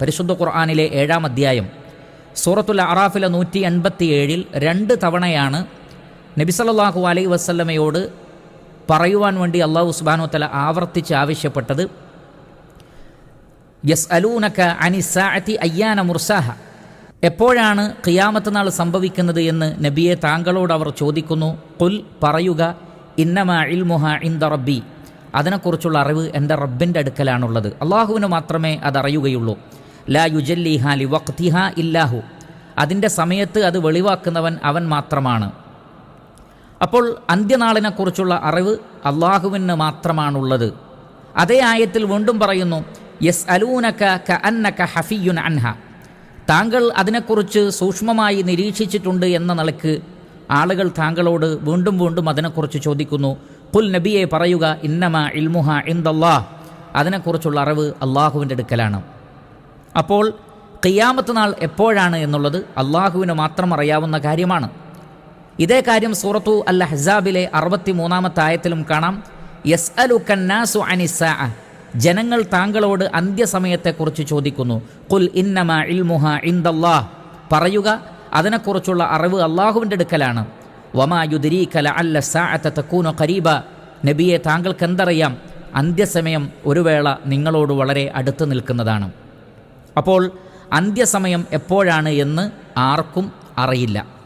പരിശുദ്ധ ഖുർആാനിലെ ഏഴാം അധ്യായം സൂറത്തുൽ അറാഫിലെ നൂറ്റി എൺപത്തി ഏഴിൽ രണ്ട് തവണയാണ് നബിസല്ലാഹു അലൈ വസല്ലമയോട് പറയുവാൻ വേണ്ടി അള്ളാഹു സുബാനു തല ആവർത്തിച്ച് ആവശ്യപ്പെട്ടത് യസ് അലൂനക്ക അനിസാഅത്തി അയ്യാന മുർസാഹ. എപ്പോഴാണ് ഖിയാമത്ത് നാൾ സംഭവിക്കുന്നത് എന്ന് നബിയെ താങ്കളോട് അവർ ചോദിക്കുന്നു. കുൽ പറയുക ഇന്നമ ഇൽമുഹ ഇന്ദ റബ്ബി. അതിനെക്കുറിച്ചുള്ള അറിവ് എന്റെ റബ്ബിന്റെ അടുക്കലാണുള്ളത്. അള്ളാഹുവിന് മാത്രമേ അതറിയുകയുള്ളൂ. ലാ യുജല്ലിഹ ലി വക്തിഹ ഇല്ലാഹു. അതിന്റെ സമയത്ത് അത് വെളിവാക്കുന്നവൻ അവൻ മാത്രമാണ്. അപ്പോൾ അന്ത്യനാളിനെക്കുറിച്ചുള്ള അറിവ് അള്ളാഹുവിന് മാത്രമാണുള്ളത്. അതേ ആയത്തിൽ വീണ്ടും പറയുന്നു യെസ് അലൂനക ക അന്നക ഹഫിയുൻ അൻഹ. താങ്കൾ അതിനെക്കുറിച്ച് സൂക്ഷ്മമായി നിരീക്ഷിച്ചിട്ടുണ്ട് എന്ന നിലയ്ക്ക് ആളുകൾ താങ്കളോട് വീണ്ടും വീണ്ടും അതിനെക്കുറിച്ച് ചോദിക്കുന്നു പുൽ നബിയെ പറയുക ഇന്നമ ഇൽമുഹ ഇന്ദല്ലാ അതിനെക്കുറിച്ചുള്ള അറിവ് അള്ളാഹുവിന്റെ അടുക്കലാണ്. അപ്പോൾ ഖിയാമത്ത് നാൾ എപ്പോഴാണ് എന്നുള്ളത് അള്ളാഹുവിന് മാത്രം അറിയാവുന്ന കാര്യമാണ്. ഇതേ കാര്യം സൂറത്തു അൽ ഹസാബിലെ അറുപത്തി മൂന്നാമത്തെ ആയത്തിലും കാണാം. യസ് അലു കന്നാസു അനിസ ജനങ്ങൾ താങ്കളോട് അന്ത്യസമയത്തെക്കുറിച്ച് ചോദിക്കുന്നു. കുൽ ഇന്നമ ഇൽമുഹ ഇന്ദല്ലാഹ് പറയുക അതിനെക്കുറിച്ചുള്ള അറിവ് അള്ളാഹുവിന്റെ അടുക്കലാണ്. വമാ യുദ്രീകല അല്ല സാഅത്ത ഖരീബ. നബിയെ താങ്കൾക്ക് എന്തറിയാം അന്ത്യസമയം ഒരു വേള നിങ്ങളോട് വളരെ അടുത്ത് നിൽക്കുന്നതാണ്. അപ്പോൾ അന്ത്യസമയം എപ്പോഴാണ് എന്ന് ആർക്കും അറിയില്ല.